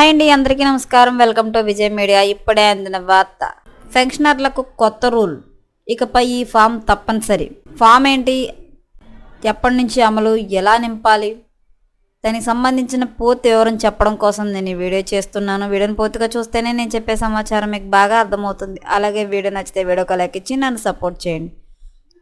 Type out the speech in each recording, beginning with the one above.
Hi అండి అందరికీ నమస్కారం. Welcome to Vijay media. ఇప్పుడే అందిన వార్త. పెన్షనర్లకు కొత్త రూల్. ఇకపై ఈ ఫామ్ తప్పనిసరి. ఫామ్ ఏంటి? ఎప్పటి నుంచి అమలు? ఎలా నింపాలి? దానికి సంబంధించిన పూర్తి వివరం చెప్పడం కోసం నేను ఈ వీడియో చేస్తున్నాను. వీడియోని పూర్తిగా చూస్తేనే నేను చెప్పే సమాచారం మీకు బాగా అర్థమవుతుంది. అలాగే వీడియో నచ్చితే వీడియోకి లైక్ ఇచ్చి నన్ను సపోర్ట్ చేయండి.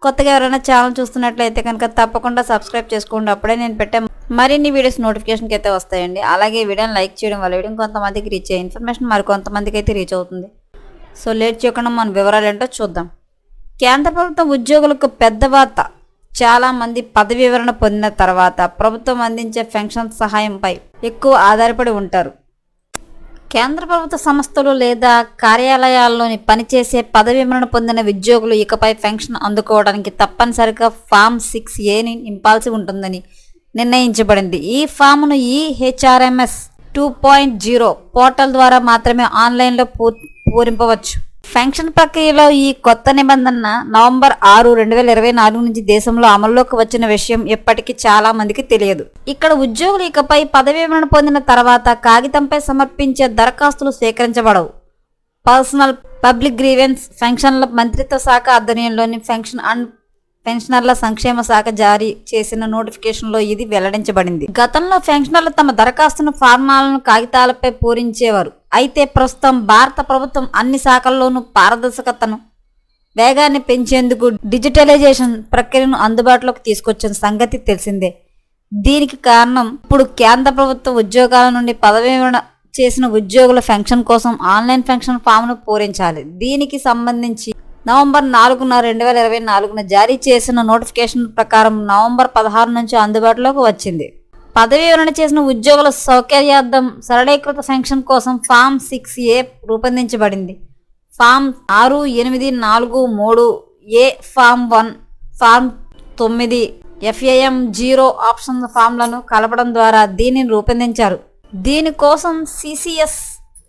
కొత్తగా ఎవరైనా ఛానల్ చూస్తున్నట్లయితే కనుక తప్పకుండా సబ్స్క్రైబ్ చేసుకోండి. అప్పుడే నేను పెట్టే మరిన్ని వీడియోస్ నోటిఫికేషన్కి అయితే వస్తాయండి. అలాగే వీడియోని లైక్ చేయడం వల్ల వీడియో కొంతమందికి రీచ్ అయ్యే ఇన్ఫర్మేషన్ మరి కొంతమందికి అయితే రీచ్ అవుతుంది. సో లేట్ చేయకుండా మన వివరాలు ఏంటో చూద్దాం. కేంద్ర ప్రభుత్వం ఉద్యోగులకు పెద్ద వార్త. చాలామంది పదవి వివరణ పొందిన తర్వాత ప్రభుత్వం అందించే పెన్షన్ సహాయంపై ఎక్కువ ఆధారపడి ఉంటారు. కేంద్ర ప్రభుత్వ సంస్థలు లేదా కార్యాలయాల్లోని పనిచేసే పదవి వివరణ పొందిన ఉద్యోగులు ఇకపై పెన్షన్ అందుకోవడానికి తప్పనిసరిగా ఫామ్ సిక్స్ ఏని నింపాల్సి ఉంటుందని నిర్ణయించబడింది. ఈ ఫామ్ను ఈ HRMS two point zero portal ద్వారా మాత్రమే ఆన్లైన్లో పూ- పూరింపవచ్చు. పెన్షన్ ప్రక్రియలో ఈ కొత్త నిబంధన నవంబర్ ఆరు రెండు వేల ఇరవై నాలుగు నుంచి దేశంలో అమల్లోకి వచ్చిన విషయం ఇప్పటికీ చాలా మందికి తెలియదు. ఇక్కడ ఉద్యోగులు ఇకపై పదవి విరమణ పొందిన తర్వాత కాగితంపై సమర్పించే దరఖాస్తులు స్వీకరించబడవు పర్సనల్ పబ్లిక్ గ్రీవెన్స్ పెన్షన్ల మంత్రిత్వ శాఖ ఆధ్వర్యంలోని పెన్షన్ అండ్ పెన్షనర్ల సంక్షేమ శాఖ జారీ చేసిన నోటిఫికేషన్లో ఇది వెల్లడించబడింది. గతంలో పెన్షనర్లు తమ దరఖాస్తును ఫార్మాలను కాగితాలపై పూరించేవారు. అయితే ప్రస్తుతం భారత ప్రభుత్వం అన్ని శాఖల్లోనూ పారదర్శకతను వేగాన్ని పెంచేందుకు డిజిటలైజేషన్ ప్రక్రియను అందుబాటులోకి తీసుకొచ్చిన సంగతి తెలిసిందే. దీనికి కారణం ఇప్పుడు కేంద్ర ప్రభుత్వ ఉద్యోగాల నుండి పదవి విరమణ చేసిన ఉద్యోగుల పెన్షన్ కోసం ఆన్లైన్ పెన్షన్ ఫామ్ను పూరించాలి. దీనికి సంబంధించి నవంబర్ నాలుగున రెండు వేల ఇరవై నాలుగున జారీ చేసిన నోటిఫికేషన్ ప్రకారం నవంబర్ పదహారు నుంచి అందుబాటులోకి వచ్చింది. పదవి వివరణ చేసిన ఉద్యోగుల సౌకర్యార్థం సరళీకృత పెన్షన్ కోసం ఫామ్ సిక్స్ ఏ రూపొందించబడింది. ఫామ్ ఆరు ఎనిమిది నాలుగు మూడు ఏ ఫామ్ వన్ ఫామ్ తొమ్మిది ఎఫ్ఏఎం జీరో ఆప్షన్ ఫామ్లను కలపడం ద్వారా దీనిని రూపొందించారు. దీనికోసం సిసిఎస్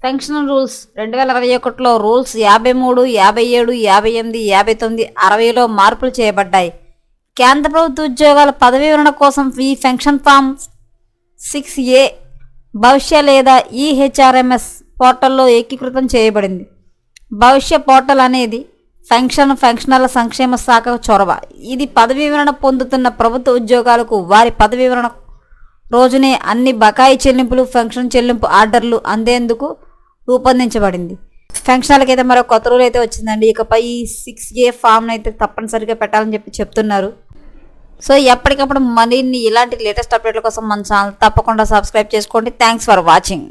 పెన్షన్ రూల్స్ రెండు వేల ఇరవై ఒకటిలో రూల్స్ యాభై మూడు యాభై ఏడు యాభై ఎనిమిది యాభై తొమ్మిది అరవైలో మార్పులు చేయబడ్డాయి. కేంద్ర ప్రభుత్వ ఉద్యోగాల పదవి వివరణ కోసం ఈ pension form six A Bhavishya లేదా ఈహెచ్ఆర్ఎంఎస్ పోర్టల్లో ఏకీకృతం చేయబడింది. భవిష్య పోర్టల్ అనేది పెన్షన్ పెన్షనర్ల సంక్షేమ శాఖ చొరవ. ఇది పదవి వివరణ పొందుతున్న ప్రభుత్వ ఉద్యోగాలకు వారి పదవి వివరణ రోజునే అన్ని బకాయి చెల్లింపులు పెన్షన్ చెల్లింపు ఆర్డర్లు అందేందుకు రూపొందించబడింది. పెన్షనర్లకి అయితే మరో కొత్త రూల్ అయితే వచ్చిందండి. ఇకపై ఈ సిక్స్ ఏ ఫామ్ని అయితే తప్పనిసరిగా పెట్టాలని చెప్పి చెప్తున్నారు. సో ఎప్పటికప్పుడు మరిన్ని ఇలాంటి లేటెస్ట్ అప్డేట్ల కోసం మన ఛానల్ తప్పకుండా సబ్స్క్రైబ్ చేసుకోండి. Thanks for watching.